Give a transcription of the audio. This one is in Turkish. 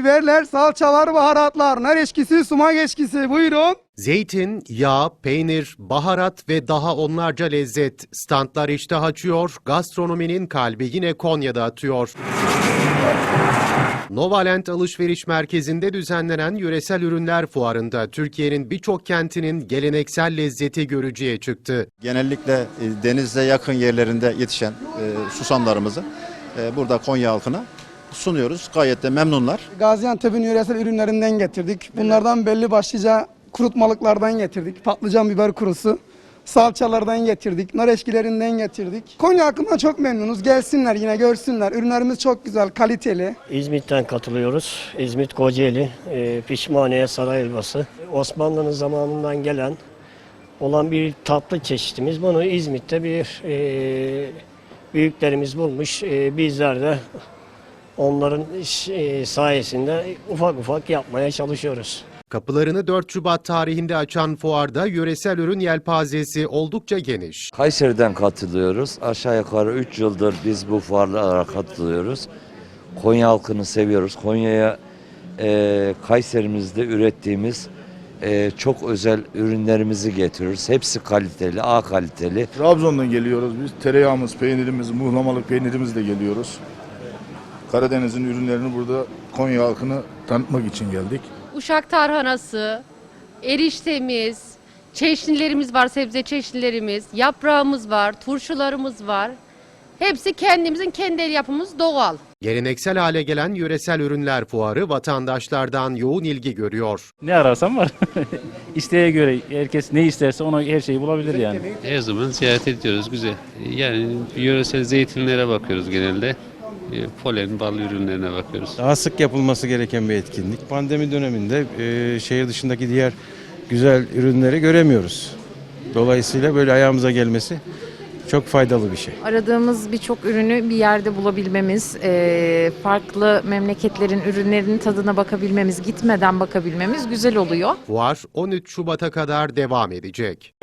biberler, salçalar, baharatlar, nar eşkisi, sumak eşkisi. Buyurun. Zeytin, yağ, peynir, baharat ve daha onlarca lezzet. Standlar iştah açıyor, gastronominin kalbi yine Konya'da atıyor. Novalent Alışveriş Merkezi'nde düzenlenen yöresel ürünler fuarında Türkiye'nin birçok kentinin geleneksel lezzeti görücüye çıktı. Genellikle e, denize yakın yerlerinde yetişen e, susamlarımızı e, burada Konya halkına sunuyoruz. Gayet de memnunlar. Gaziantep'in yöresel ürünlerinden getirdik. Bunlardan belli başlıca kurutmalıklardan getirdik. Patlıcan biber kurusu. Salçalardan getirdik, nar eşkilerinden getirdik. Konya hakkında çok memnunuz. Gelsinler yine görsünler. Ürünlerimiz çok güzel, kaliteli. İzmit'ten katılıyoruz. İzmit Kocaeli, e, pişmaniye saray helvası. Osmanlı'nın zamanından gelen olan bir tatlı çeşitimiz. Bunu İzmit'te bir e, büyüklerimiz bulmuş. E, bizler de onların e, sayesinde ufak ufak yapmaya çalışıyoruz. Kapılarını 4 Şubat tarihinde açan fuarda yöresel ürün yelpazesi oldukça geniş. Kayseri'den katılıyoruz. Aşağı yukarı 3 yıldır biz bu fuarlara katılıyoruz. Konya halkını seviyoruz. Konya'ya e, Kayserimizde ürettiğimiz e, çok özel ürünlerimizi getiriyoruz. Hepsi kaliteli, A kaliteli. Trabzon'dan geliyoruz biz. Tereyağımız, peynirimiz, muhlamalık peynirimizle geliyoruz. Karadeniz'in ürünlerini burada Konya halkını tanıtmak için geldik. Uşak tarhanası, eriştemiz, çeşnilerimiz var, sebze çeşnilerimiz, yaprağımız var, turşularımız var. Hepsi kendimizin kendi el yapımız doğal. Geleneksel hale gelen yöresel ürünler fuarı vatandaşlardan yoğun ilgi görüyor. Ne ararsan var. İsteğe göre herkes ne isterse ona her şeyi bulabilir yani. Her zaman ziyaret ediyoruz güzel. Yani yöresel zeytinlere bakıyoruz genelde. E, Polen, bal ürünlerine bakıyoruz. Daha sık yapılması gereken bir etkinlik. Pandemi döneminde e, şehir dışındaki diğer güzel ürünleri göremiyoruz. Dolayısıyla böyle ayağımıza gelmesi çok faydalı bir şey. Aradığımız birçok ürünü bir yerde bulabilmemiz, eee, farklı memleketlerin ürünlerinin tadına bakabilmemiz, gitmeden bakabilmemiz güzel oluyor. Fuar 13 Şubat'a kadar devam edecek.